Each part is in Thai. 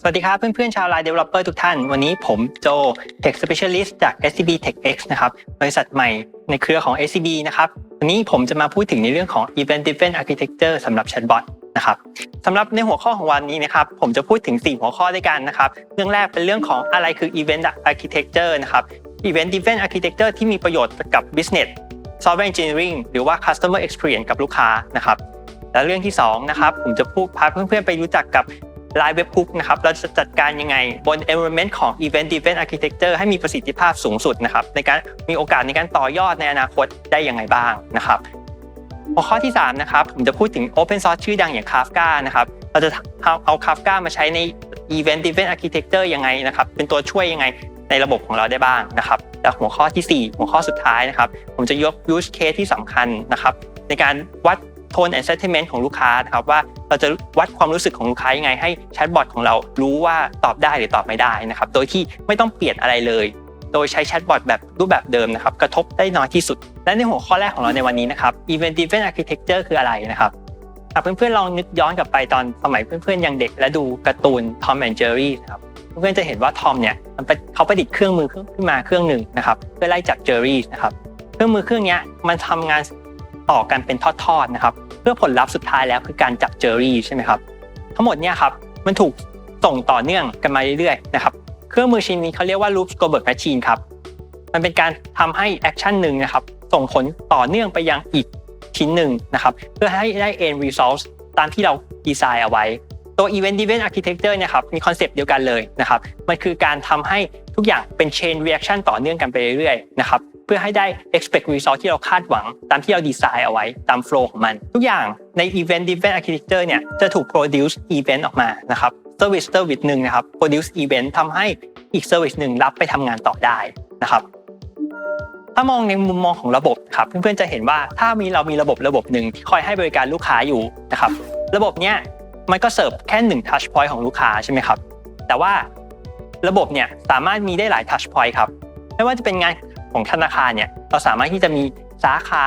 สวัสดีครับเพื่อนๆชาวไลน์ Developer ทุกท่าน วันนี้ผมโจ Tech Specialist จาก SCB TechX นะครับบริษัทใหม่ในเครือของ SCB นะครับวันนี้ผมจะมาพูดถึงในเรื่องของ Event Driven Architecture สำหรับ Chatbot นะครับสำหรับในหัวข้อของวันนี้นะครับผมจะพูดถึง 4 หัวข้อด้วยกันนะครับเรื่องแรกเป็นเรื่องของอะไรคือ Event Architecture นะครับ Event Driven Architecture ที่มีประโยชน์กับ Business Software Engineering หรือว่า Customer Experience กับลูกค้านะครับและเรื่องที่2นะครับผมจะพูดพาเพื่อนๆไปรู้จักกับ Line Webhook นะครับเราจะจัดการยังไงบน environment ของ Event Driven Architecture ให้มีประสิทธิภาพสูงสุดนะครับในการมีโอกาสในการต่อยอดในอนาคตได้ยังไงบ้างนะครับหัวข้อที่3นะครับผมจะพูดถึง Open Source ชื่อดังอย่าง Kafka นะครับเราจะเอา Kafka มาใช้ใน Event Driven Architecture ยังไงนะครับเป็นตัวช่วยยังไงในระบบของเราได้บ้างนะครับและหัวข้อทีสี่4 หัวข้อสุดท้ายนะครับ ผมจะยก use case ที่สำคัญนะครับในการวัด โทน and sentiment ของลูกค้านะครับว่าเราจะวัดความรู้สึกของลูกค้ายังไงให้แชทบอทของเรารู้ว่าตอบได้หรือตอบไม่ได้นะครับโดยที่ไม่ต้องเปลี่ยนอะไรเลย โดยใช้แชทบอทแบบรูปแบบเดิมนะครับกระทบได้น้อยที่สุด และในหัวข้อแรกของเราในวันนี้นะครับ Event Driven Architecture คืออะไรนะครับหากเพื่อนๆลองนึกย้อนกลับไปตอนสมัยเพื่อนๆยังเด็ก และดูการ์ตูน Tom and Jerry นะครับเพื่อนๆจะเห็นว่าทอมเนี่ยเขาประดิษฐ์เครื่องมือขึ้นมาเครื่องหนึ่งนะครับเพื่อไล่จับเจอรี่นะครับเครื่องมือเครื่องนี้มันทำงาน ต่อกันเป็นทอดๆนะครับ เพื่อผลลัพธ์สุดท้ายแล้วคือการจับเจอรี่ใช่ไหมครับ ทั้งหมดเนี่ยครับมันถูกส่งต่อเนื่องกันมาเรื่อยๆนะครับเครื่องมือชิ้นนี้เขาเรียกว่า Loop Goldberg Machine ครับมันเป็นการทำให้แอคชั่นหนึ่งนะครับส่งผลต่อเนื่องไปยังอีกชิ้นหนึ่งนะครับเพื่อให้ได้ end result ตามที่เราดีไซน์เอาไว้ ตัว Event Driven Architecture เนี่ยครับมีคอนเซปต์เดียวกันเลยนะครับมันคือการทำให้ทุกอย่างเป็น chain reaction ต่อเนื่องกันไปเรื่อยๆนะครับ เพื่อให้ได้ expect result ที่เราคาดหวังตามที่เราดีไซน์เอาไว้ตาม flow ของมัน ทุกอย่างใน event driven architecture เนี่ยจะถูก produce event ออกมานะครับ service service หนึ่งนะครับ produce event ทำให้อีก service หนึ่งรับไปทำงานต่อได้นะครับถ้ามองในมุมมองของระบบครับเพื่อนๆจะเห็นว่าถ้ามีเรามีระบบระบบหนึ่งที่คอยให้บริการลูกค้าอยู่นะครับระบบเนี้ยมันก็เสิร์ฟแค่หนึ่ง touch point ของลูกค้าใช่ไหมครับแต่ว่าระบบเนี่ยสามารถมีได้หลาย touch point ครับไม่ว่าจะเป็นงาน ของธนาคารเนี่ยเราสามารถที่จะมีสาขา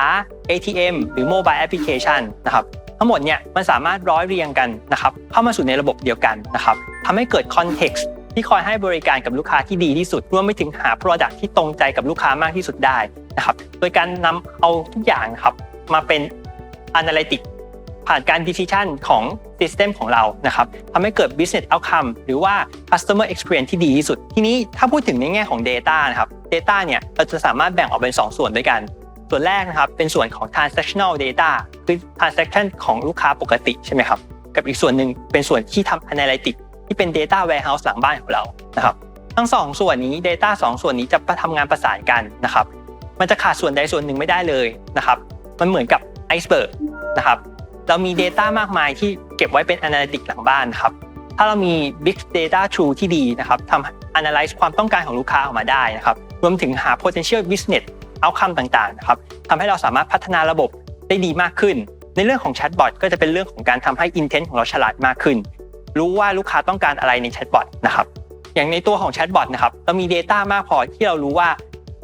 ATM หรือ Mobile Application นะครับทั้งหมดเนี่ยมันสามารถร้อยเรียงกันนะครับเข้ามาสู่ในระบบเดียวกันนะครับทำให้เกิด Context ที่คอยให้บริการกับลูกค้าที่ดีที่สุดรวมไปถึงหา Product ที่ตรงใจกับลูกค้ามากที่สุดได้นะครับโดยการนำเอาทุกอย่างครับมาเป็น Analytics ผ่านการ Decision ของ System ของเรานะครับทำให้เกิด Business Outcome หรือว่า Customer Experience ที่ดีที่สุด ทีนี้ถ้าพูดถึงในแง่ของ Data นะครับ Data เนี่ยเราจะสามารถแบ่งออกเป็น 2 ส่วนด้วยกัน ส่วนแรกนะครับเป็นส่วนของ transactional data คือ transaction ของลูกค้าปกติใช่ไหมครับ กับอีกส่วนหนึ่งเป็นส่วนที่ทำ analytic ที่เป็น data warehouse หลังบ้านของเรานะครับทั้งสองส่วนนี้ data สองส่วนนี้จะทำงานประสานกันนะครับ มันจะขาดส่วนใดส่วนหนึ่งไม่ได้เลยนะครับ มันเหมือนกับไอซ์เบิร์กนะครับ เรามี Data มากมายที่เก็บไว้เป็น Analytics หลังบ้านครับถ้าเรามี Big Data True ที่ดีนะครับทำ analyze ความต้องการของลูกค้าออกมาได้นะครับรวมถึงหา potential business outcome ต่างๆนะครับทำให้เราสามารถพัฒนาระบบได้ดีมากขึ้น ในเรื่องของแชทบอทก็จะเป็นเรื่องของการทำให้ intent ของเราฉลาดมากขึ้น รู้ว่าลูกค้าต้องการอะไรในแชทบอทนะครับอย่างในตัวของแชทบอทนะครับเรามี Data มากพอที่เรารู้ว่า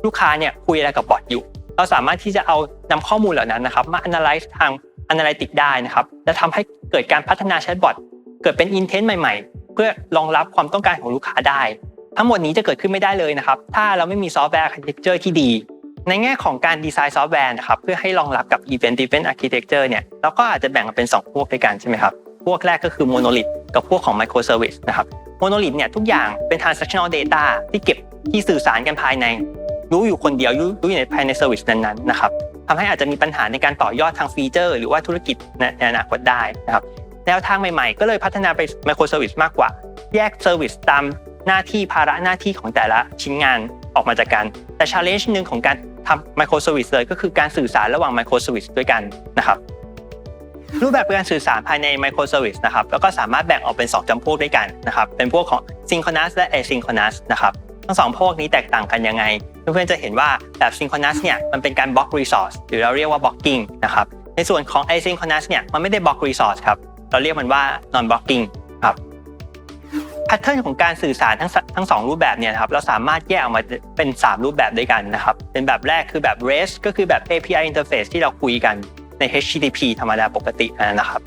ลูกค้าเนี่ยคุยอะไรกับบอทอยู่ เราสามารถที่จะเอานำข้อมูลเหล่านั้นนะครับมา analyze ทาง Analytics ได้นะครับ และทำให้เกิดการพัฒนาแชทบอทเกิดเป็น intent ใหม่ ๆ เพื่อรองรับความต้องการของลูกค้าได้ ทั้งหมดนี้จะเกิดขึ้นไม่ได้เลยนะครับ ถ้าเราไม่มีซอฟต์แวร์ architecture ที่ดี ในแง่ของการดีไซน์ซอฟต์แวร์นะครับเพื่อให้รองรับกับ event driven architecture เนี่ยเราก็อาจจะแบ่งออกเป็น 2 พวกด้วยกันใช่ไหมครับพวกแรกก็คือ monolith กับพวกของ microservice นะครับ monolith เนี่ยทุกอย่างเป็น transactional data ที่เก็บที่สื่อสารกันภายใน รู้อยู่คนเดียวรู้อยู่ในภายในเซอร์วิสนั้นๆนะครับ ทำให้อาจจะมีปัญหาในการต่อยอดทางฟีเจอร์ หรือว่าธุรกิจในอนาคตได้นะครับแนวทางใหม่ๆ ก็เลยพัฒนาไปไมโครเซอร์วิสมากกว่า แยกเซอร์วิสตามหน้าที่ภาระหน้าที่ของแต่ละชิ้นงานออกมาจากกัน แต่ชาเลนจ์หนึ่งของการทำไมโครเซอร์วิสเลยก็คือการสื่อสารระหว่างไมโครเซอร์วิสด้วยกันนะครับรูปแบบการสื่อสารภายในไมโครเซอร์วิสนะครับแล้วก็สามารถแบ่งออกเป็น 2จำพวกด้วยกันนะครับเป็นพวกของ synchronous และ asynchronous นะครับ ทั้งสองพวกนี้แตกต่างกันยังไง เพื่อนๆจะเห็นว่าแบบ synchronous เนี่ยมันเป็นการบล็อก resource หรือเราเรียกว่า blocking นะครับในส่วนของ asynchronous เนี่ยมันไม่ได้บล็อก resource ครับเราเรียกมันว่า non blocking ครับแพทเทิร์นของการสื่อสารทั้งทั้งสองรูปแบบเนี่ยครับเราสามารถแยกออกมาเป็น 3 รูปแบบด้วยกันนะครับเป็นแบบแรกคือแบบ REST ก็คือแบบ API interface ที่เราคุยกันใน HTTP ธรรมดาปกตินะครับ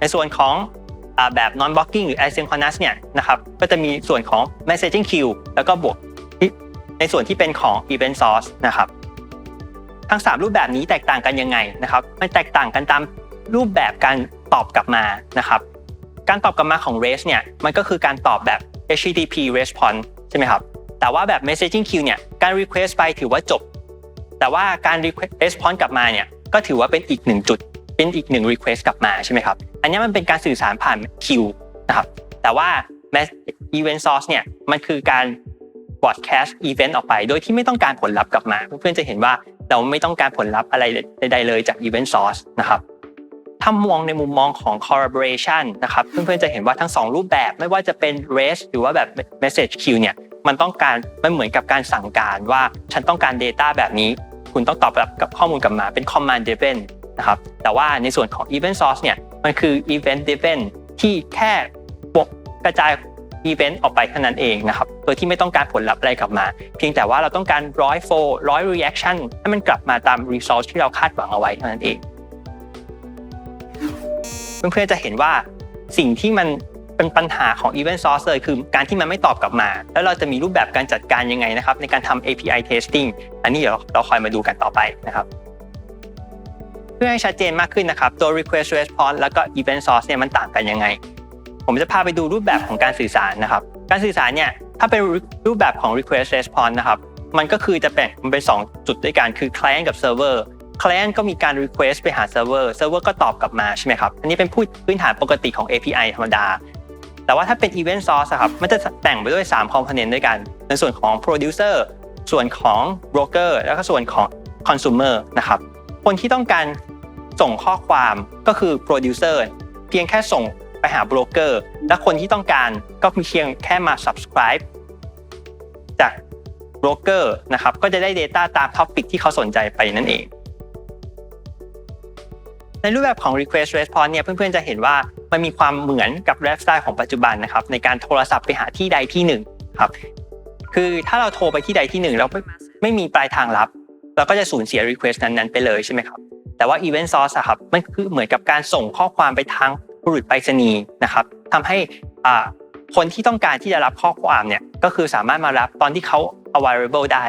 ในส่วนของ แบบ non blocking หรือ asynchronous เนี่ยนะครับก็จะมีส่วนของ messaging queue แล้วก็บวกในส่วนที่เป็นของ event source นะครับทั้ง 3 รูปแบบนี้แตกต่างกันยังไงนะครับมันแตกต่างกันตามรูปแบบการตอบกลับมานะครับการตอบกลับมาของ REST เนี่ยมันก็คือการตอบแบบ HTTP response ใช่ไหมครับแต่ว่าแบบ messaging queue เนี่ยการ request ไปถือว่าจบ แต่ว่าการ request response กลับมาเนี่ยก็ถือว่าเป็นอีกหนึ่งจุดเป็นอีกหนึ่ง request กลับมาใช่ไหมครับ อันนี้มันเป็นการสื่อสารผ่าน queue นะครับแต่ว่า event source เนี่ยมันคือการ broadcast event ออกไป โดยที่ไม่ต้องการผลลัพธ์กลับมา เพื่อนๆจะเห็นว่าเราไม่ต้องการผลลัพธ์อะไรใดๆเลยจาก event source นะครับถ้ามองในมุมมองของ collaboration นะครับเพื่อนๆจะเห็นว่าทั้ง 2 รูปแบบไม่ว่าจะเป็น REST หรือว่าแบบ message queue เนี่ยมันต้องการมันเหมือนกับการสั่งการว่าฉันต้องการ Data แบบนี้ คุณต้องตอบรับกับข้อมูลกลับมาเป็น command driven นะครับแต่ว่าในส่วนของ event source เนี่ย มันคือ event driven ที่แค่บกกระจาย event ออกไปแค่นั้นเองนะครับโดยที่ไม่ต้องการผลลัพธ์อะไรกลับมา เพียงแต่ว่าเราต้องการร้อยโฟร้อย reaction ให้มันกลับมาตาม result ที่เราคาดหวังเอาไว้เท่านั้นเองเพื่อนๆจะเห็นว่าสิ่งที่มันเป็นปัญหาของ Event Source เลยคือการที่มันไม่ตอบกลับมา แล้วเราจะมีรูปแบบการจัดการยังไงนะครับในการทำ API testing อันนี้เดี๋ยวเราคอยมาดูกันต่อไปนะครับ เพื่อให้ชัดเจนมากขึ้นนะครับ ตัว request response แล้วก็ event source เนี่ยมันต่างกันยังไง ผมจะพาไปดูรูปแบบของการสื่อสารนะครับ การสื่อสารเนี่ยถ้าเป็นรูปแบบของ request response นะครับมันก็คือจะแบ่งเป็นสองจุดด้วยกันคือ client กับ server client ก็มีการ request ไปหา server server ก็ตอบกลับมาใช่ไหมครับ อันนี้เป็นพื้นฐานปกติของ API ธรรมดา แต่ว่าถ้าเป็น event source ครับ มันจะแต่งไปด้วย 3 component ด้วยกัน ในส่วนของ producer ส่วนของ broker แล้วก็ส่วนของ consumer นะครับ คนที่ต้องการ ส่งข้อความก็คือ producer เพียงแค่ส่งไปหา broker และคนที่ต้องการก็เพียงแค่มา subscribe จาก broker นะครับก็จะได้ data ตาม topic ที่เขาสนใจไปนั่นเอง ในรูปแบบของ request response เนี่ยเพื่อนๆจะเห็นว่ามันมีความเหมือนกับไลฟ์สไตล์ของปัจจุบันนะครับในการโทรศัพท์ไปหาที่ใดที่หนึ่งครับคือถ้าเราโทรไปที่ใดที่หนึ่งแล้วไม่ไม่มีปลายทางรับ เราก็จะสูญเสีย request นั้นๆไปเลยใช่ไหมครับ แต่ว่า event source อะครับมันคือเหมือนกับการส่งข้อความไปทางบุรุษไปรษณีย์นะครับทำให้คนที่ต้องการที่จะรับข้อความเนี่ยก็คือสามารถมารับตอนที่เขา available ได้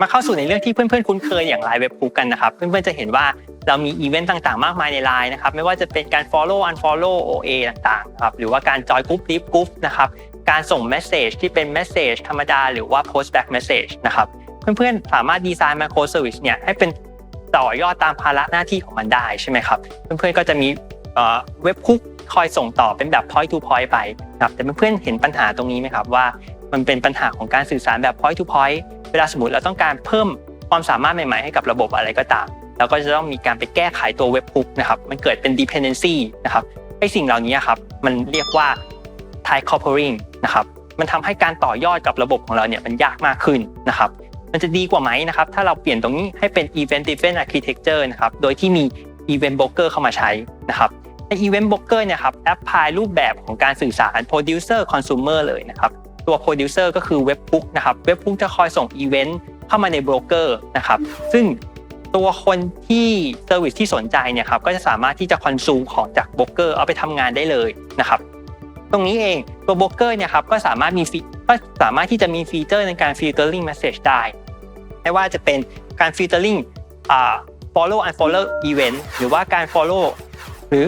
มาเข้าสู่ในเรื่องที่เพื่อนๆคุ้นเคยอย่างไลน์เว็บ o ูกันนะครับเพื่อนๆจะเห็นว่าเรามีอีเวนต์ต่างๆ มากมายในไลน์นะครับไม่ว่าจะเป็นการ follow unfollow OA ต่างๆครับหรือว่าการจอยกรุ๊ป leave กรุ๊ปนะครับการส่ง message ที่เป็น message ธรรมดา หรือว่า post back message นะครับเพื่อนๆสามารถดีไซน์ micro service เนี่ยให้เป็น ต่อยอดตามภาระหน้าที่ของมันได้ใช่ไหมครับ เพื่อนๆก็จะมีเว็บคุกคอยส่งต่อเป็นแบบ point to point ไปนะครับแต่เพื่อนๆเห็นปัญหาตรงนี้ไหมครับว่า มันเป็นปัญหาของการสื่อสารแบบ point to point เวลาสมมติเราต้องการเพิ่มความสามารถใหม่ๆให้กับระบบอะไรก็ตามเราก็จะต้องมีการไปแก้ไขตัวเว็บคุกนะครับมันเกิดเป็น dependency นะครับไอ้สิ่งเหล่านี้ครับมันเรียกว่า tie coupling นะครับมันทำให้การต่อยอดกับระบบของเราเนี่ยมันยากมากขึ้นนะครับ มันจะดีกว่าไหมนะครับ ถ้าเราเปลี่ยนตรงนี้ให้เป็น event driven architecture นะครับ โดยที่มี event broker เข้ามาใช้นะครับใน event broker เนี่ยครับแอปพลายรูปแบบของการสื่อสาร producer consumer เลยนะครับ ตัว producer ก็คือเว็บบุ๊กนะครับเว็บบุ๊กจะคอยส่งอีเวนต์เข้ามาในโบรกเกอร์นะครับ ซึ่งตัวคนที่เซอร์วิสที่สนใจเนี่ยครับก็จะสามารถที่จะคอนซูมของจากโบรกเกอร์เอาไปทำงานได้เลยนะครับ ตรงนี้เอง ตัวโบรกเกอร์เนี่ยครับก็สามารถมีก็สามารถที่จะมีฟีเจอร์ในการฟิลเตอร์ลิงเมสเซจได้ไม่ว่าจะเป็นการฟิลเตอร์ลิงอ่า follow and follow event หรือว่าการ follow หรือ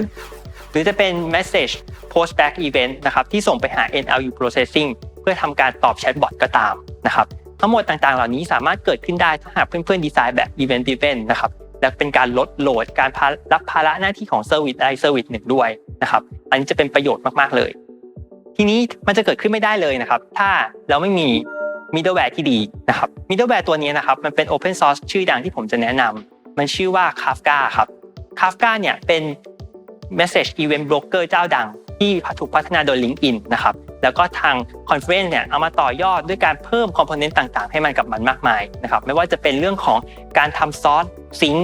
หรือจะเป็น message post back event นะครับที่ส่งไปหา NLU processing เพื่อทำการตอบแชทบอทก็ตามนะครับทั้งหมดต่างๆ เหล่านี้สามารถเกิดขึ้นได้ถ้าหากเพื่อนๆดีไซน์แบบ event driven นะครับและเป็นการลดโหลดการรับภาระหน้าที่ของเซอร์วิสใดเซอร์วิสหนึ่งด้วยนะครับอันนี้จะเป็นประโยชน์มากๆเลย ทีนี้มันจะเกิดขึ้นไม่ได้เลยนะครับ ถ้าเราไม่มี middleware ที่ดีนะครับ middleware ตัวนี้นะครับมันเป็น open source ชื่อดังที่ผมจะแนะนำมันชื่อว่า Kafka ครับ Kafka เนี่ยเป็น message event broker เจ้าดังที่ถูกพัฒนาโดย LinkedIn นะครับแล้วก็ทาง Conference เนี่ยเอามาต่อยอดด้วยการเพิ่มคอมโพเนนต์ต่าง ๆ ให้มันกับมันมากมายนะครับไม่ว่าจะเป็นเรื่องของการทำซอสซิง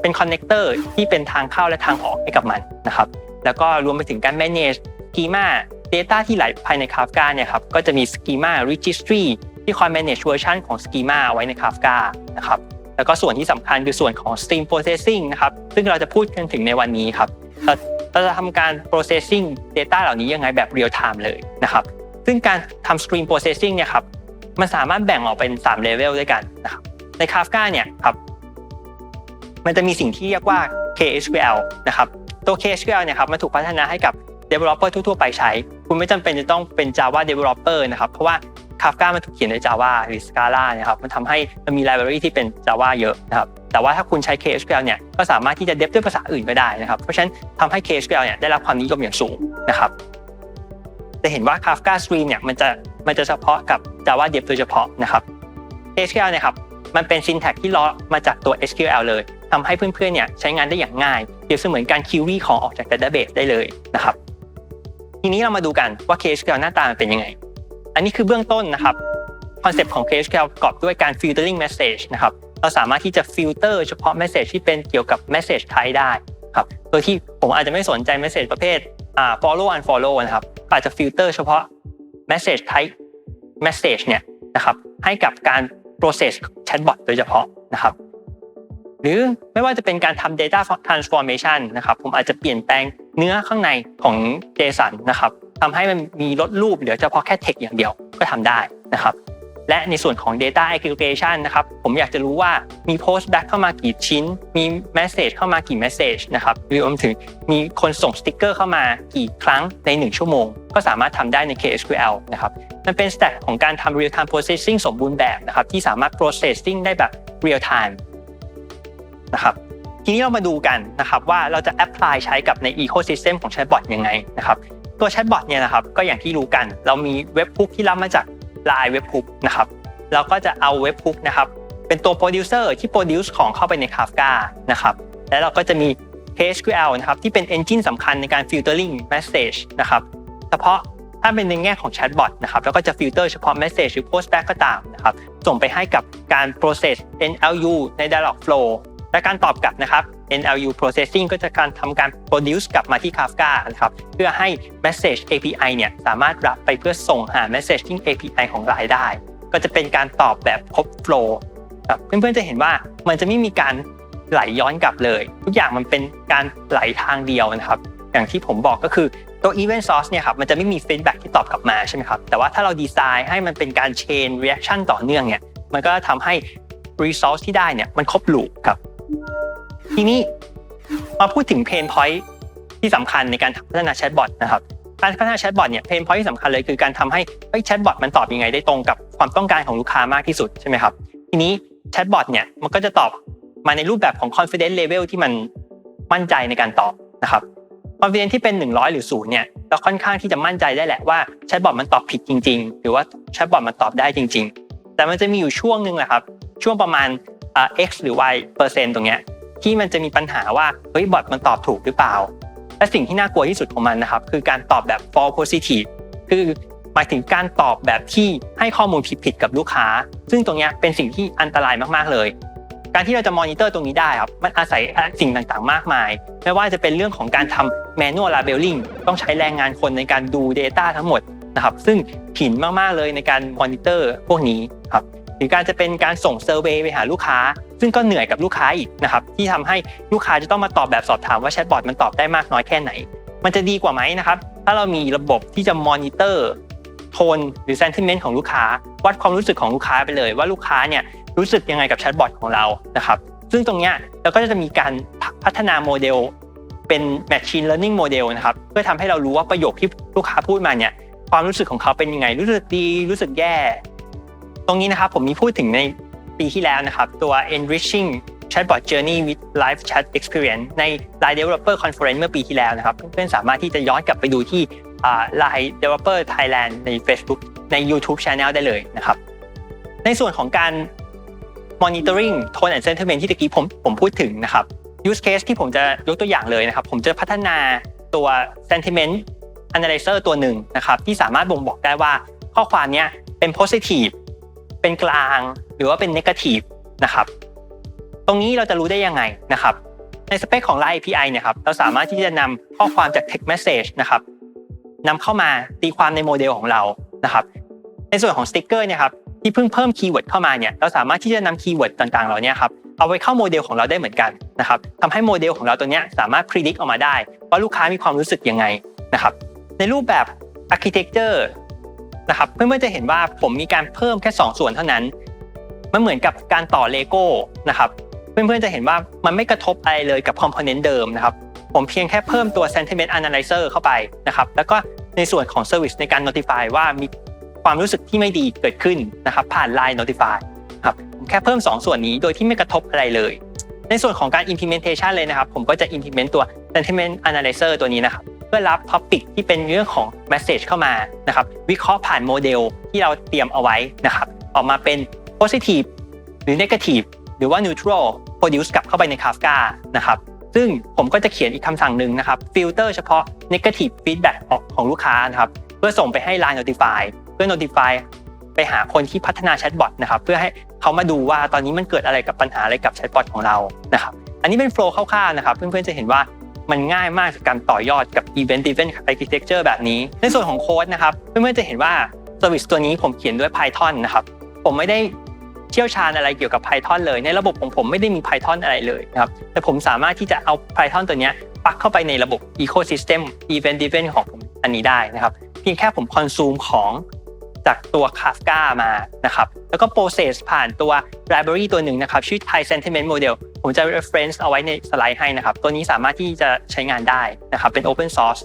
เป็นคอนเนคเตอร์ที่เป็นทางเข้าและทางออกให้กับมันนะครับแล้วก็รวมไปถึงการ manage schema data ที่ไหลภายใน Kafka เนี่ยครับก็จะมี schema registry ที่คอย manage เวอร์ชันของ schema ไว้ใน Kafka นะครับแล้วก็ส่วนที่สำคัญคือส่วนของ stream processing นะครับซึ่งเราจะพูดกันถึงในวันนี้ครับเราจะทำการ processing data เหล่านี้ยังไงแบบ real time เลยนะครับซึ่งการทำ stream processing เนี่ยครับมันสามารถแบ่งออกเป็น3 level ด้วยกันนะครับใน Kafka เนี่ยครับมันจะมีสิ่งที่เรียกว่า KSQL นะครับตัว KSQL เนี่ยครับมันถูกพัฒนาให้กับ developer ทั่วๆ ไปใช้ คุณไม่จำเป็นจะต้องเป็น Java developer นะครับ เพราะว่า Kafka มันถูกเขียนใน Java หรือ Scala นะครับ มันทำให้มันมี library ที่เป็น Java เยอะนะครับ แต่ว่าถ้าคุณใช้ KSQL เนี่ย ก็สามารถที่จะ dev ด้วยภาษาอื่นก็ได้นะครับ เพราะฉะนั้นทำให้ KSQL เนี่ยได้รับความนิยมอย่างสูงนะครับ จะเห็นว่า Kafka Stream เนี่ย มันจะ มันจะเฉพาะกับ Java Dev โดยเฉพาะนะครับ KSQL นี่ยครับ มันเป็น syntax ที่ล้อมาจากตัว SQL เลยทำให้เพื่อนๆ เนี่ยใช้งานได้อย่างง่าย เปรียบเสมือนการ query ของออกจาก database ได้เลยนะครับ ทีนี้เรามาดูกันว่า KSQL หน้าตามันเป็นยังไง อันนี้คือเบื้องต้นนะครับคอนเซปต์ของ KSQL ประกอบด้วยการ filtering message นะครับเราสามารถที่จะ filter เฉพาะ message ที่เป็นเกี่ยวกับ message type ได้ครับโดยที่ผมอาจจะไม่สนใจ message ประเภทอ่า follow unfollow นะครับอาจจะ filter เฉพาะ message type message เนี่ยนะครับให้กับการ process chatbot โดยเฉพาะนะครับหรือไม่ว่าจะเป็นการทำ data transformation นะครับผมอาจจะเปลี่ยนแปลง เนื้อข้างในของ JSON นนะครับทำให้มันมีลดรูปเหลือเฉพาะแค่ text อย่างเดียวก็ทำได้นะครับและในส่วนของ data aggregation นะครับผมอยากจะรู้ว่ามี post back เข้ามากี่ชิ้น มี message เข้ามากี่ message นะครับหรือรวมถึงมีคนส่งสติกเกอร์เข้ามากี่ครั้งใน 1 ชั่วโมง ก็สามารถทำได้ใน KSQL นะครับมันเป็น stack ของการทำ real time processing สมบูรณ์แบบนะครับที่สามารถ processing ได้แบบ real time นะครับ ทีนี้เรามาดูกันนะครับว่าเราจะ apply ใช้กับใน ecosystem ของ chatbot ยังไงนะครับตัว chatbot เนี่ยนะครับก็อย่างที่รู้กัน เรามีเว็บ hook ที่รับมาจาก Line เว็บ hook นะครับเราก็จะเอาเว็บ hook นะครับเป็นตัว producer ที่ produce ของเข้าไปใน Kafka นะครับแล้วเราก็จะมี KSQL นะครับที่เป็น engine สำคัญในการ filtering message นะครับเฉพาะถ้าเป็นในแง่ของ chatbot นะครับแล้วก็จะ filter เฉพาะ message หรือ post back ก็ตามนะครับส่งไปให้กับการ process NLU ใน dialog flow และการตอบกลับนะครับ NLU processing ก็จะการทำการ produce กลับมาที่ Kafka นะครับ เพื่อให้ message API เนี่ยสามารถรับไปเพื่อส่งหา messaging API ของรายได้ ก็จะเป็นการตอบแบบครบ flow ครับเพื่อนๆจะเห็นว่ามันจะไม่มีการไหลย้อนกลับเลย ทุกอย่างมันเป็นการไหลทางเดียวนะครับ อย่างที่ผมบอกก็คือตัว event source เนี่ยครับมันจะไม่มี feedback ที่ตอบกลับมาใช่ไหมครับ แต่ว่าถ้าเราดีไซน์ให้มันเป็นการ chain reaction ต่อเนื่องเนี่ยมันก็ทำให้ resource ที่ได้เนี่ยมันครบ loop ครับ ทีนี้มาพูดถึงเพนพอยท์ที่สำคัญในการพัฒนาแชทบอทนะครับการพัฒนาแชทบอทเนี่ยเพนพอยท์ที่สำคัญเลยคือการทำให้แชทบอทมันตอบยังไงได้ตรงกับความต้องการของลูกค้ามากที่สุดใช่ไหมครับทีนี้แชทบอทเนี่ยมันก็จะตอบมาในรูปแบบของ confidence level ที่มันมั่นใจในการตอบนะครับ confidence ที่เป็น 100 หรือ0เนี่ยเราค่อนข้างที่จะมั่นใจได้แหละว่าแชทบอทมันตอบผิดจริง ๆ หรือว่าแชทบอทมันตอบได้จริง ๆ แต่มันจะมีอยู่ช่วงหนึ่งแหละครับช่วงประมาณ x หรือ y เปอร์เซ็นต์ตรงเนี้ยที่มันจะมีปัญหาว่าเฮ้ยบอทมันตอบถูกหรือเปล่า และสิ่งที่น่ากลัวที่สุดของมันนะครับคือการตอบแบบ false positive คือหมายถึงการตอบแบบที่ให้ข้อมูลผิดๆกับลูกค้า ซึ่งตรงนี้เป็นสิ่งที่อันตรายมากๆเลย การที่เราจะมอนิเตอร์ตรงนี้ได้ครับมันอาศัยสิ่งต่างๆ มากมาย ไม่ว่าจะเป็นเรื่องของการทำ manual labeling ต้องใช้แรงงานคนในการดู Data ทั้งหมดนะครับซึ่งผินมากๆเลยในการมอนิเตอร์พวกนี้ครับ หรือการจะเป็นการส่งเซอร์เวยไปหาลูกค้า ซึ่งก็เหนื่อยกับลูกค้าอีกนะครับที่ทำให้ลูกค้าจะต้องมาตอบแบบสอบถามว่าแชทบอทมันตอบได้มากน้อยแค่ไหน มันจะดีกว่าไหมนะครับถ้าเรามีระบบที่จะมอนิเตอร์โทนหรือเซนติเมนต์ของลูกค้า วัดความรู้สึกของลูกค้าไปเลย ว่าลูกค้าเนี่ยรู้สึกยังไงกับแชทบอทของเรานะครับซึ่งตรงเนี้ยเราก็จะมีการพัฒนาโมเดลเป็น Machine Learning Model นะครับเพื่อทำให้เรารู้ว่าประโยคที่ลูกค้าพูดมาเนี่ยความรู้สึกของเขาเป็นยังไง รู้สึกดีรู้สึกแย่ ตรงนี้นะครับผมมีพูดถึงในปีที่แล้วนะครับ ตัว enriching chatbot journey with live chat experience ใน Line Developer Conference เมื่อปีที่แล้วนะครับ เพื่อนๆสามารถที่จะย้อนกลับไปดูที่ Line Developer Thailand ใน Facebook ใน YouTube Channel ได้เลยนะครับ ในส่วนของการ monitoring tone and sentiment ที่ตะกี้ผมผมพูดถึงนะครับ use case ที่ผมจะยกตัวอย่างเลยนะครับ ผมจะพัฒนาตัว sentiment analyzer ตัวหนึ่งนะครับ ที่สามารถบ่งบอกได้ว่าข้อความนี้เป็น positive เป็นกลางหรือว่าเป็น negative นะครับตรงนี้เราจะรู้ได้ยังไงนะครับ ในสเปคของ Line API เนี่ยครับเราสามารถที่จะนำข้อความจาก text message นะครับนำเข้ามาตีความในโมเดลของเรานะครับ ในส่วนของสติ๊กเกอร์เนี่ยครับที่เพิ่งเพิ่มคีย์เวิร์ดเข้ามาเนี่ยเราสามารถที่จะนำคีย์เวิร์ดต่างๆเหล่านี้ครับเอาไว้เข้าโมเดลของเราได้เหมือนกันนะครับทำให้โมเดลของเราตัวเนี้ยสามารถ predict ออกมาได้ว่าลูกค้ามีความรู้สึกยังไงนะครับในรูปแบบ architecture นะครับเพื่อนๆจะเห็นว่าผมมีการเพิ่มแค่ 2 ส่วนเท่านั้น มันเหมือนกับการต่อเลโก้นะครับเพื่อนๆจะเห็นว่ามันไม่กระทบอะไรเลยกับคอมโพเนนต์เดิมนะครับผมเพียงแค่เพิ่มตัว sentiment analyzer เข้าไปนะครับแล้วก็ในส่วนของ service ในการ notify ว่ามีความรู้สึกที่ไม่ดีเกิดขึ้นนะครับผ่าน line notify ครับผมแค่เพิ่ม 2 ส่วนนี้โดยที่ไม่กระทบอะไรเลย ในส่วนของการ implementation เลยนะครับ ผมก็จะ implement ตัว sentiment analyzer ตัวนี้นะครับ เพื่อรับ topic ที่เป็นเรื่องของ message เข้ามานะครับวิเคราะห์ผ่านโมเดลที่เราเตรียมเอาไว้นะครับออกมาเป็น positive หรือ negative หรือว่า neutral produce กลับเข้าไปใน Kafka นะครับซึ่งผมก็จะเขียนอีกคำสั่งหนึ่งนะครับ filter เฉพาะ negative feedback ออกของลูกค้านะครับเพื่อส่งไปให้ Line Notify เพื่อ notify ไปหาคนที่พัฒนาแชทบอทนะครับเพื่อให้เขามาดูว่าตอนนี้มันเกิดอะไรกับปัญหาอะไรกับแชทบอทของเรานะครับอันนี้เป็นโฟล์คร่าวๆนะครับเพื่อนๆจะเห็นว่า มันง่ายมากกับการต่อยอดกับ Event Driven Architecture แบบนี้ ในส่วนของโค้ดนะครับเพื่อนๆจะเห็นว่า Service ตัวนี้ผมเขียนด้วย Python นะครับ ผมไม่ได้เชี่ยวชาญอะไรเกี่ยวกับ Python เลย ในระบบของผมไม่ได้มี Python อะไรเลยนะครับ แต่ผมสามารถที่จะเอา Python ตัวนี้ปักเข้าไปในระบบ Ecosystem Event Driven ของผมอันนี้ได้นะครับ เพียงแค่ผมคอนซูมของ จากตัว Kafka มานะครับแล้วก็ process ผ่านตัว library ตัวหนึ่งนะครับชื่อ Thai Sentiment Model ผมจะ reference เอาไว้ในสไลด์ให้นะครับตัวนี้สามารถที่จะใช้งานได้นะครับเป็น open source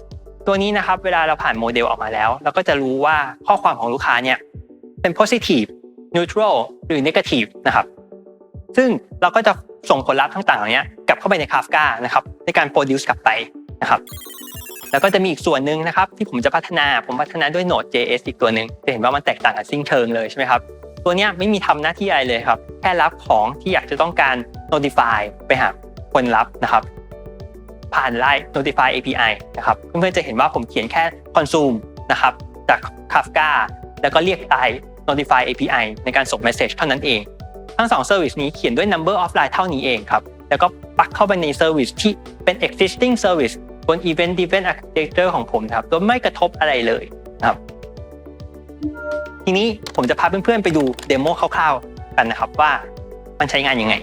ตัวนี้นะครับเวลาเราผ่านโมเดลออกมาแล้วเราก็จะรู้ว่าข้อความของลูกค้าเนี่ยเป็น positive neutral หรือ negative นะครับซึ่งเราก็จะส่งผลลัพธ์ทั้งต่างเหล่านี้กลับเข้าไปใน Kafka นะครับในการ produce กลับไปนะครับ แล้วก็จะมีอีกส่วนหนึ่งนะครับที่ผมจะพัฒนาผมพัฒนาด้วย Node.js อีกตัวหนึ่งจะเห็นว่ามันแตกต่างกับซิงเชิงเลยใช่ไหมครับตัวนี้ไม่มีทำหน้าที่อะไรเลยครับ แค่รับของที่อยากจะต้องการ notify ไปหาคนรับนะครับ ผ่านไลน์ notify API นะครับเพื่อนๆจะเห็นว่าผมเขียนแค่ consume นะครับจาก Kafka แล้วก็เรียกไลน์ notify API ในการส่ง message เท่านั้นเอง ทั้งสอง service นี้เขียนด้วย number of line เท่านี้เองครับ แล้วก็ปักเข้าไปใน service ที่เป็น existing service บน event driven architecture ของผมนะครับโดยไม่กระทบอะไรเลยนะครับ ทีนี้ผมจะพาเพื่อนๆไปดูเดโมคร่าวๆกันนะครับว่ามันใช้งานยังไง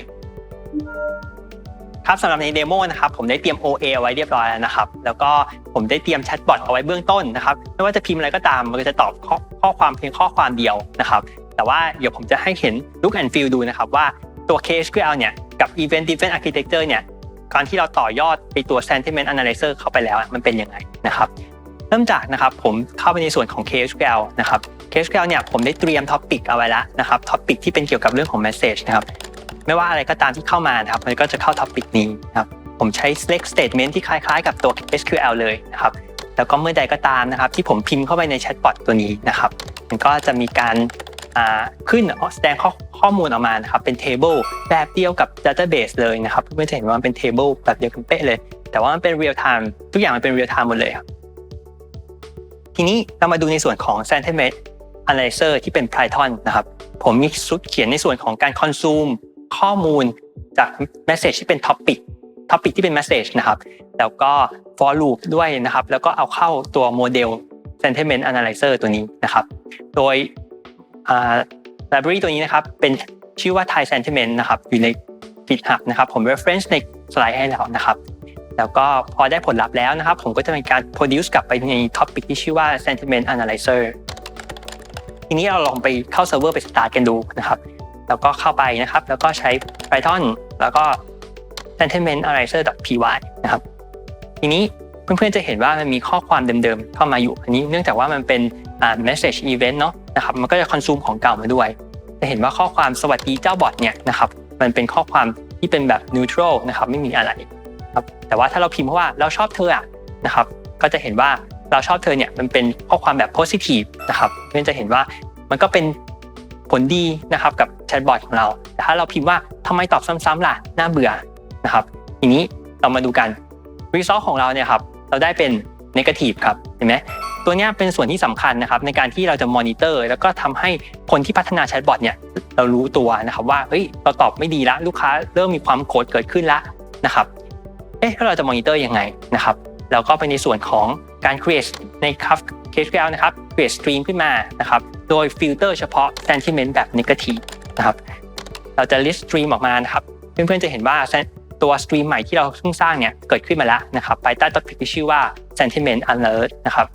ครับสำหรับในเดโมนะครับผมได้เตรียม OA เอาไว้เรียบร้อยแล้วนะครับ แล้วก็ผมได้เตรียมแชทบอทเอาไว้เบื้องต้นนะครับไม่ว่าจะพิมพ์อะไรก็ตามมันก็จะตอบข้อข้อความเพียงข้อความเดียวนะครับ แต่ว่าเดี๋ยวผมจะให้เห็น look and feel ดูนะครับว่าตัว KSQL เนี่ยกับ Event Driven Architecture เนี่ย การที่เราต่อยอดไปตัว Sentiment Analyzer เข้าไปแล้วมันเป็นยังไงนะครับ เริ่มจากนะครับผมเข้าไปในส่วนของ KSQL นะครับ KSQL เนี่ยผมได้เตรียมท็อปิกเอาไว้แล้วนะครับท็อปิกที่เป็นเกี่ยวกับเรื่องของ Message นะครับไม่ว่าอะไรก็ตามที่เข้ามานะครับมันก็จะเข้าท็อปิกนี้นะครับผมใช้ select statement ที่คล้ายๆ กับตัว SQL เลยนะครับแล้วก็เมื่อใดก็ตามนะครับ ที่ผมพิมพ์เข้าไปในแชทบอทตัวนี้นะครับมันก็จะมีการ ขึ้นแสดงข้อข้อมูลออกมานะครับเป็น table แบบเดียวกับ database เบสเลยนะครับเพื่อนๆจะเห็นว่ามันเป็น table แบบเดียวกันเป๊ะเลย แต่ว่ามันเป็น real time ทุกอย่างมันเป็น real time หมดเลยครับทีนี้เรามาดูในส่วนของ sentiment analyzer ที่เป็น Python นะครับ ผมมีสุดเขียนในส่วนของการ consume ข้อมูลจาก message ที่เป็น topic topic ที่เป็น message นะครับ แล้วก็ for loop ด้วยนะครับ แล้วก็เอาเข้าตัวโมเดล sentiment analyzer ตัวนี้นะครับ โดย library ตัวนี้นะครับเป็นชื่อว่า Thai sentiment นะครับอยู่ใน GitHub นะครับผม reference ในสไลด์ให้แล้วนะครับ แล้วก็พอได้ผลลัพธ์แล้วนะครับ ผมก็จะมีการ produce กลับไปใน topic ที่ชื่อว่า sentiment analyzer ทีนี้เราลองไปเข้าเซิร์ฟเวอร์ไป start กันดูนะครับ แล้วก็เข้าไปนะครับ แล้วก็ใช้ Python แล้วก็ sentiment analyzer.py นะครับ ทีนี้เพื่อนๆจะเห็นว่ามันมีข้อความเดิมๆเข้ามาอยู่ อันนี้เนื่องจากว่ามันเป็น message event เนาะ นะครับมันก็จะ consume ของเก่ามาด้วย จะเห็นว่าข้อความสวัสดีเจ้าบอทเนี่ยนะครับมันเป็นข้อความที่เป็นแบบ neutral นะครับไม่มีอะไรครับแต่ว่าถ้าเราพิมพ์ว่าเราชอบเธออะนะครับก็จะเห็นว่าเราชอบเธอเนี่ยมันเป็นข้อความแบบ positive นะครับเพื่อนจะเห็นว่ามันก็เป็นผลดีนะครับกับแชทบอทของเรา แต่ถ้าเราพิมพ์ว่าทำไมตอบซ้ำๆล่ะน่าเบื่อนะครับทีนี้เรามาดูกัน result ของเราเนี่ยครับเราได้เป็น negative ครับเห็นไหมตัวนี้เป็นส่วนที่สำคัญนะครับในการที่เราจะมอนิเตอร์ แล้วก็ทำให้คนที่พัฒนาแชทบอทเนี่ยเรารู้ตัวนะครับว่าเฮ้ยเราตอบไม่ดีละลูกค้าเริ่มมีความโกรธเกิดขึ้นละนะครับเอ๊ะแล้วเราจะมอนิเตอร์ยังไงนะครับเราก็ไปในส่วนของการ create ใน KSQL นะครับ create stream ขึ้นมานะครับโดยฟิลเตอร์เฉพาะ sentiment แบบ negative นะครับเราจะ list stream ออกมานะครับเพื่อนๆจะเห็นว่า ตัวสตรีมใหม่ที่เราเพิ่งสร้างเนี่ยเกิดขึ้นมาแล้วนะครับภายใต้ topic ที่ชื่อว่า sentiment alert นะครับ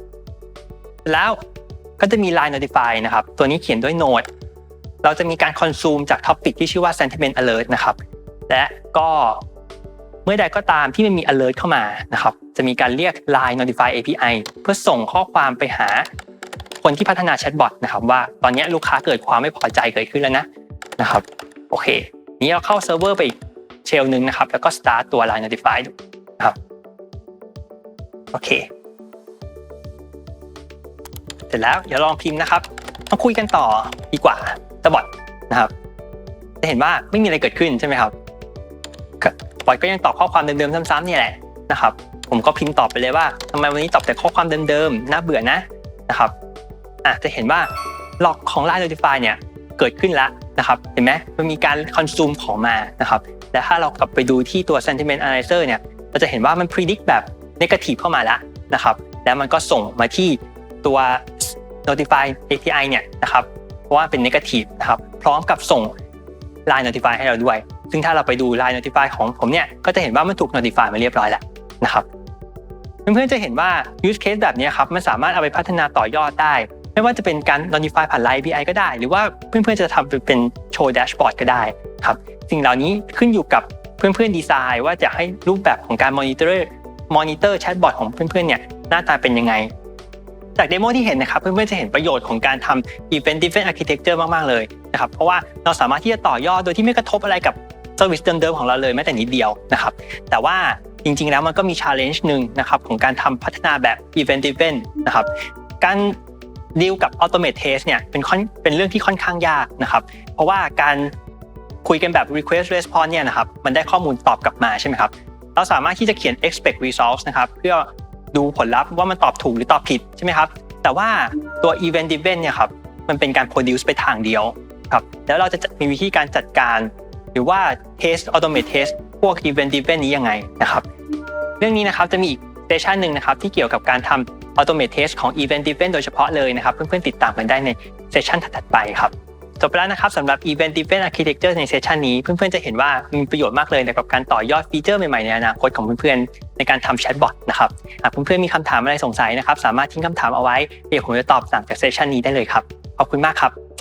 แล้วก็จะมี line notify นะครับตัวนี้เขียนด้วย Node เราจะมีการ consume จาก topic ที่ชื่อว่า sentiment alert นะครับและก็เมื่อใดก็ตามที่มันมี alert เข้ามานะครับจะมีการเรียก line notify API เพื่อส่งข้อความไปหาคนที่พัฒนาแชทบอทนะครับว่าตอนนี้ลูกค้าเกิดความไม่พอใจเกิดขึ้นแล้วนะนะครับโอเค นี้เราเข้าเซิร์ฟเวอร์ไปอีก เชลหนึ่งนะครับ แล้วก็ start ตัว line notify ดูนะครับโอเค เสร็จแล้วเดี๋ยวลองพิมพ์นะครับมาคุยกันต่อดีกว่าตบอทนะครับ จะเห็นว่าไม่มีอะไรเกิดขึ้นใช่ไหมครับบอทก็ยังตอบข้อความเดิมๆซ้ำๆนี่แหละนะครับ ผมก็พิมพ์ตอบไปเลยว่าทำไมวันนี้ตอบแต่ข้อความเดิมๆน่าเบื่อนะนะครับอะจะเห็นว่าล็อกของ Line Notify เนี่ยเกิดขึ้นแล้วนะครับ เห็นไหมมันมีการคอนซูมของมานะครับ และถ้าเรากลับไปดูที่ตัว sentiment analyzer เนี่ยเราจะเห็นว่ามัน predict แบบ negative เข้ามาแล้วนะครับแล้วมันก็ส่งมาที่ตัว notify API เนี่ยนะครับเพราะว่าเป็น negative นะครับพร้อมกับส่ง line notify ให้เราด้วย ซึ่งถ้าเราไปดู line notify ของผมเนี่ยก็จะเห็นว่ามันถูก notify มาเรียบร้อยแล้วนะครับเพื่อนๆจะเห็นว่า use case แบบนี้ครับมันสามารถเอาไปพัฒนาต่อยอดได้ ไม่ว่าจะเป็นการ notify ผ่าน line API ก็ได้ หรือว่าเพื่อนๆจะทำเป็นโชว์ dashboard ก็ได้ครับ สิ่งเหล่านี้ขึ้นอยู่กับเพื่อนๆดีไซน์ ว่าจะให้รูปแบบของการ monitor monitor chatbot ของเพื่อนๆเนี่ยหน้าตาเป็นยังไง จากเดโมที่เห็นนะครับเพื่อนๆจะเห็นประโยชน์ของการทำ event driven architecture มากๆเลยนะครับเพราะว่าเราสามารถที่จะต่อยอดโดยที่ไม่กระทบอะไรกับเซอร์วิสเดิมๆของเราเลยแม้แต่นิดเดียวนะครับแต่ว่าจริงๆแล้วมันก็มี challenge หนึ่งนะครับของการทำพัฒนาแบบ event driven นะครับการดีลกับ automate test เนี่ยเป็นค่อนเป็นเรื่องที่ค่อนข้างยากนะครับเพราะว่าการ คุยกันแบบ request response เนี่ยนะครับมันได้ข้อมูลตอบกลับมาใช่ไหมครับเราสามารถที่จะเขียน expect results นะครับเพื่อดูผลลัพธ์ว่ามันตอบถูกหรือตอบผิดใช่ไหมครับแต่ว่าตัว event driven เนี่ยครับมันเป็นการ produce ไปทางเดียวครับแล้วเราจะมีวิธีการจัดการ หรือว่า test automate test พวก event driven นี้ยังไงนะครับเรื่องนี้นะครับจะมีอีกเซสชันหนึ่งนะครับที่เกี่ยวกับการทำ automate test ของ event driven โดยเฉพาะเลยนะครับเพื่อนๆติดตามกันได้ในเซสชันถัดๆไปครับ จบไปแล้วนะครับสำหรับ Event Driven Architecture ในเซสชันนี้เพื่อนๆจะเห็นว่ามีประโยชน์มากเลยในกับการต่อยอดฟีเจอร์ใหม่ๆในอนาคตของเพื่อนๆในการทำแชทบอทนะครับหากเพื่อนๆมีคำถามอะไรสงสัยนะครับ สามารถทิ้งคำถามเอาไว้เดี๋ยวผมจะตอบหลังจากเซสชันนี้ได้เลยครับขอบคุณมากครับ